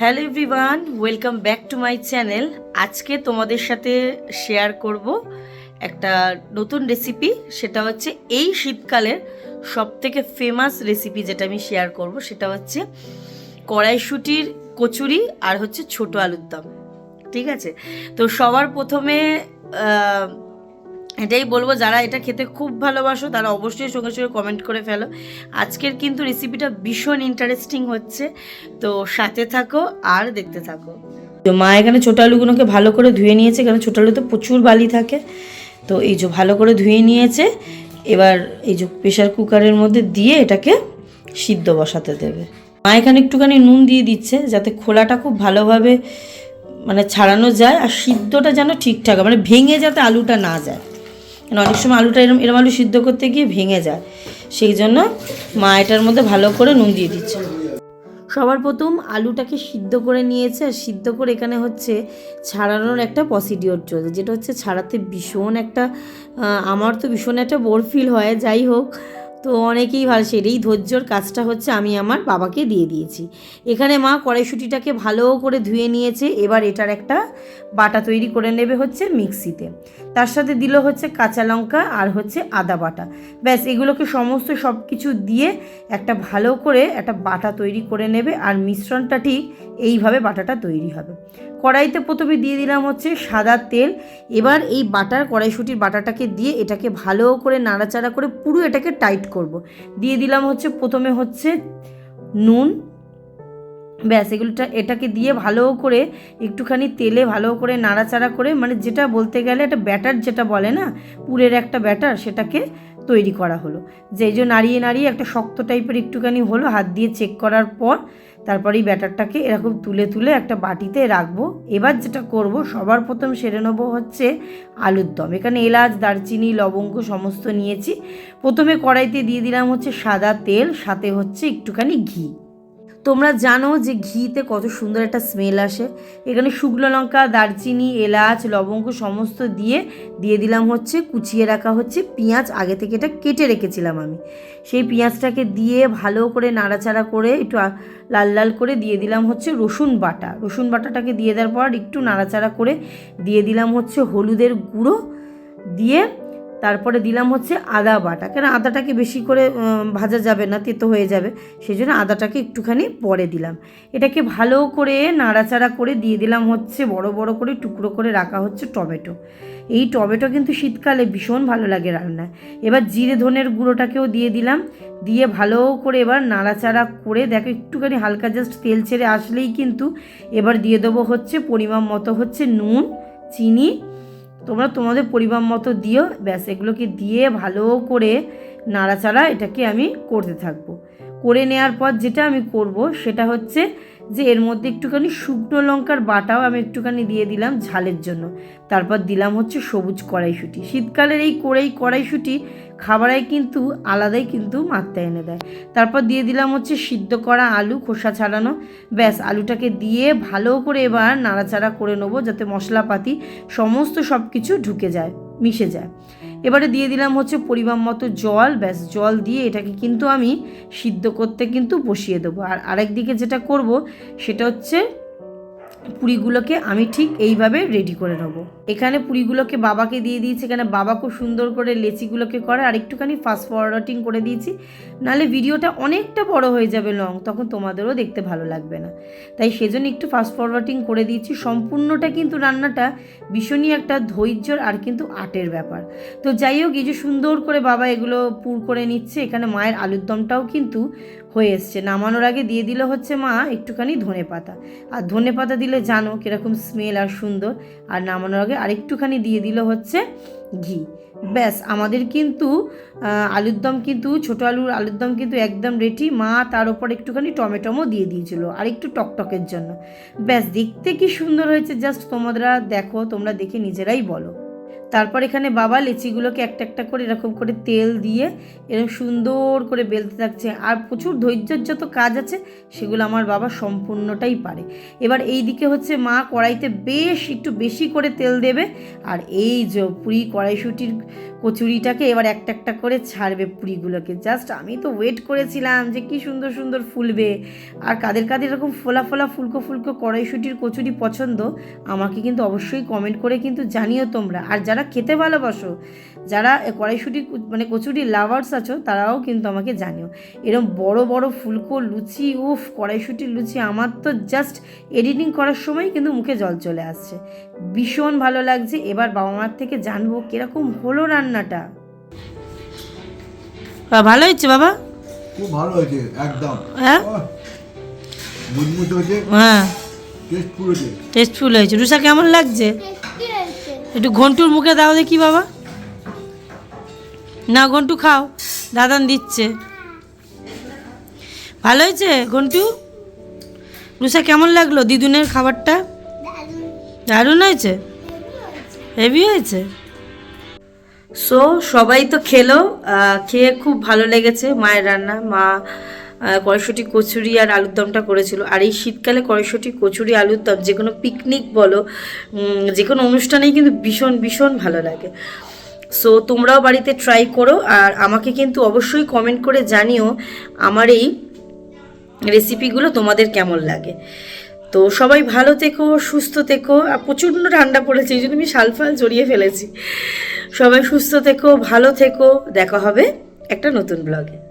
Hello everyone, welcome back to my channel. আজকে তোমাদের সাথে শেয়ার করব একটা নতুন রেসিপি, সেটা হচ্ছে এই শীতকালের সব থেকে ফেমাস রেসিপি যেটা আমি শেয়ার করব, সেটা হচ্ছে কড়াইশুটির কচুরি আর হচ্ছে ছোট আলুর দম। ঠিক আছে? তো সবার প্রথমে এটাই বলব, যারা এটা খেতে খুব ভালোবাসো, তারা অবশ্যই সঙ্গে সঙ্গে কমেন্ট করে ফেলো। আজকের কিন্তু রেসিপিটা ভীষণ ইন্টারেস্টিং হচ্ছে, তো সাথে থাকো আর দেখতে থাকো। তো মা এখানে ছোটো আলুগুলোকে ভালো করে ধুয়ে নিয়েছে, কারণ ছোটো আলুতে প্রচুর বালি থাকে। তো এই যে ভালো করে ধুয়ে নিয়েছে, এবার এই যে প্রেশার কুকারের মধ্যে দিয়ে এটাকে সিদ্ধ বসাতে দেবে। মা এখানে একটুখানি নুন দিয়ে দিচ্ছে, যাতে খোলাটা খুব ভালোভাবে মানে ছাড়ানো যায়, আর সিদ্ধটা যেন ঠিকঠাক মানে ভেঙে যাতে আলুটা না যায়। কারণ অনেক সময় আলুটা এরম এরম আলু সিদ্ধ করতে গিয়ে ভেঙে যায়। সেই জন্য মা এটার মধ্যে ভালো করে নুন দিয়ে দিচ্ছে। সবার প্রথম আলুটাকে সিদ্ধ করে নিয়েছে। আর সিদ্ধ করে এখানে হচ্ছে ছাড়ানোর একটা প্রসিডিওর চলছে। যেটা হচ্ছে ছাড়াতে ভীষণ একটা আমার তো ভীষণ একটা বোর ফিল হয়। যাই হোক তো অনেকেই ভালো সেই ধৈর্যর কাজটা হচ্ছে আমি আমার বাবাকে দিয়ে দিয়েছি। এখানে মা কড়াইশুটিটাকে ভালো করে ধুয়ে নিয়েছে, এবার এটার একটা বাটা তৈরি করে নেবে হচ্ছে মিক্সিতে। তার সাথে দিল হচ্ছে কাঁচা লঙ্কা আর হচ্ছে আদা বাটা। ব্যাস, এগুলোকে সমস্ত সব কিছু দিয়ে একটা ভালো করে একটা বাটা তৈরি করে নেবে, আর মিশ্রণটা ঠিক এইভাবে বাটাটা তৈরি হবে। কড়াইতে প্রথমে দিয়ে দিলাম হচ্ছে সাদা তেল। এবার এই বাটার, কড়াইশুটির বাটাটাকে দিয়ে এটাকে ভালো করে নাড়াচাড়া করে পুরো এটাকে টাইট করব। দিয়ে দিলাম হচ্ছে প্রথমে হচ্ছে নুন। ব্যাস, এগুলোটা, এটাকে দিয়ে ভালো করে একটুখানি তেলে ভালো করে নাড়াচাড়া করে মানে যেটা বলতে গেলে একটা ব্যাটার যেটা বলে না, পুরের একটা ব্যাটার সেটাকে তৈরি করা হলো। যে যে নাড়িয়ে নাড়িয়ে একটা শক্ত টাইপের একটুখানি হলো, হাত দিয়ে চেক করার পর তারপর এই ব্যাটারটাকে এরকম তুলে তুলে একটা বাটিতে রাখব। এবার যেটা করব, সবার প্রথম সেরে নেব হচ্ছে আলুর দম। এখানে এলাচ, দারচিনি, লবঙ্গ সমস্ত নিয়েছি। প্রথমে কড়াইতে দিয়ে দিলাম হচ্ছে সাদা তেল, সাথে হচ্ছে একটুখানি ঘি। তোমরা জানো যে ঘিতে কত সুন্দর একটা স্মেল আসে। এখানে শুকনো লঙ্কা, দারচিনি, এলাচ, লবঙ্গ সমস্ত দিয়ে দিয়ে দিলাম হচ্ছে, কুচিয়ে রাখা হচ্ছে পেঁয়াজ। আগে থেকে এটা কেটে রেখেছিলাম আমি। সেই পেঁয়াজটাকে দিয়ে ভালো করে নাড়াচাড়া করে একটু লাল লাল করে দিয়ে দিলাম হচ্ছে রসুন বাটা। রসুন বাটাটাকে দিয়ে দেওয়ার পর একটু নাড়াচাড়া করে দিয়ে দিলাম হচ্ছে হলুদের গুঁড়ো। দিয়ে তারপরে দিলাম হচ্ছে আদা বাটা। কেন আদাটাকে বেশি করে ভাজা যাবে না, তেতো হয়ে যাবে। সেই জন্য আদাটাকে একটুখানি পরে দিলাম। এটাকে ভালো করে নাড়াচাড়া করে দিয়ে দিলাম হচ্ছে বড় বড় করে টুকরো করে রাখা হচ্ছে টমেটো। এই টমেটো কিন্তু শীতকালে ভীষণ ভালো লাগে রান্নায়। এবার জিরে ধনের গুঁড়োটাকেও দিয়ে দিলাম। দিয়ে ভালো করে এবার নাড়াচাড়া করে দেখো একটুখানি হালকা জাস্ট তেল ছেড়ে আসলেই কিন্তু এবার দিয়ে দেবো হচ্ছে পরিমাণ মতো হচ্ছে নুন, চিনি তোমরা তোমাদের পরিমাণ মতো দিও, ব্যাস এগুলোকে দিয়ে ভালো করে নাড়াচাড়া এটাকে আমি করতে থাকব। করে নেওয়ার পর যেটা আমি করব সেটা হচ্ছে যে এর মধ্যে একটুখানি শুকনো লঙ্কার বাটাও আমি একটুখানি দিয়ে দিলাম ঝালের জন্য। তারপর দিলাম হচ্ছে সবুজ কড়াইশুঁটি। শীতকালের এই কড়াই, কড়াইশুঁটি খাবারায় কিন্তু আলাদাই কিন্তু মাত্রা এনে দেয়। তারপর দিয়ে দিলাম হচ্ছে সিদ্ধ করা আলু, খোসা ছাড়ানো। ব্যাস, আলুটাকে দিয়ে ভালো করে এবার নাড়াচাড়া করে নেব যাতে মশলাপাতি সমস্ত সব কিছু ঢুকে যায়, মিশে যায়। এবারে দিয়ে দিলাম হচ্ছে পরিমাণ মতো জল, ব্যাস জল দিয়ে এটাকে কিন্তু আমি সিদ্ধ করতে কিন্তু বসিয়ে দেবো। আর আরেক দিকে যেটা করব, সেটা হচ্ছে পুরীগুলোকে আমি ঠিক এইভাবে রেডি করে নেব। এখানে পুরিগুলোকে বাবাকে দিয়ে দিয়েছি, এখানে বাবা খুব সুন্দর করে লেচিগুলোকে করে, আর একটুখানি ফাস্ট ফরওয়ার্ডিং করে দিয়েছি। নাহলে ভিডিওটা অনেকটা বড় হয়ে যাবে লং তখন তোমাদেরও দেখতে ভালো লাগবে না। তাই সেজন্য একটু ফাস্ট ফরওয়ার্ডিং করে দিয়েছি। সম্পূর্ণটা কিন্তু রান্নাটা ভীষণই একটা ধৈর্যর আর কিন্তু আর্টের ব্যাপার। তো যাই হোক, এই যে সুন্দর করে বাবা এগুলো পুর করে নিচ্ছে, এখানে মায়ের আলুর দমটাও কিন্তু হয়ে এসছে। নামানোর আগে দিয়ে দিলে হচ্ছে মা একটুখানি ধনে পাতা আর ধনে পাতা দিলে জানো কীরকম স্মেল আর সুন্দর। আর নামানোর আগে আরেকটুখানি দিয়ে দিল হচ্ছে ঘি। ব্যাস, আমাদের কিন্তু আলুর দম কিন্তু, ছোটো আলুর আলুর দম কিন্তু একদম রেডি মা তার উপর একটুখানি টমেটোমও দিয়ে দিয়েছিল আর একটু টকটকের জন্য। ব্যাস, দেখতে কি সুন্দর হয়েছে জাস্ট তোমরা দেখো, তোমরা দেখে নিজেরাই বলো। তারপর এখানে বাবা লিচিগুলোকে একটা একটা করে এরকম করে তেল দিয়ে এরকম সুন্দর করে বেলতে থাকছে। আর প্রচুর ধৈর্যের যত কাজ আছে, সেগুলো আমার বাবা সম্পূর্ণটাই পারে। এবার এই দিকে হচ্ছে মা কড়াইতে বেশ একটু বেশি করে তেল দেবে। আর এই যে পুরি কড়াইশুটির কচুরিটাকে এবার একটা একটা করে ছাড়বে পুরিগুলোকে। জাস্ট আমি তো ওয়েট করেছিলাম যে কি সুন্দর সুন্দর ফুলবে। আর কাদের কাদের এরকম ফোলা ফোলা ফুলকো ফুলকো কড়াইশুটির কচুরি পছন্দ, আমাকে কিন্তু অবশ্যই কমেন্ট করে কিন্তু জানিও তোমরা। আর যারা খেতে ভালোবাসো যারা কড়াইশুটি মানে কচুরি লাভার্স আছো তারাও কিন্তু আমাকে জানিও। এরকম বড় বড় ফুলকো লুচি উফ কড়াইশুটির লুচি আমার তো জাস্ট এডিটিং করার সময় কিন্তু মুখে জল চলে আসছে। ভীষণ ভালো লাগছে। এবার বাবা মার থেকে জানব কীরকম হলো রান্নাটা। ভালো হয়েছে বাবা? খুব ভালো হয়েছে একদম। হ্যাঁ? হ্যাঁ। টেস্টফুল হয়েছে। টেস্টফুল হয়েছে। রুষা কেমন লাগছে? একটু ঘন্টুর মুখে দাও দেখি বাবা। না, ঘন্টু খাও, দাদান দিচ্ছে। ভালো হয়েছে, ঘন্টু? রুষা কেমন লাগল দিদুনের খাবারটা? দারুণ হয়েছে। হেভি হয়েছে। সো সবাই তো খেলো খেয়ে খুব ভালো লেগেছে মায়ের রান্না। মা কড়াইশুঁটি, কচুরি আর আলুর দমটা করেছিল। আর এই শীতকালে কড়াইশুঁটি, কচুরি, আলুর দম, যে কোনো পিকনিক বলো যে কোনো অনুষ্ঠানেই কিন্তু ভীষণ ভীষণ ভালো লাগে। সো তোমরাও বাড়িতে ট্রাই করো আর আমাকে কিন্তু অবশ্যই কমেন্ট করে জানিও আমার এই রেসিপিগুলো তোমাদের কেমন লাগে। তো সবাই ভালো থেকো, সুস্থ থেকো। আর প্রচণ্ড ঠান্ডা পড়েছে, এই জন্য আমি শালফাল জড়িয়ে ফেলেছি। সবাই সুস্থ থেকো, ভালো থেকো। দেখা হবে একটা নতুন ব্লগে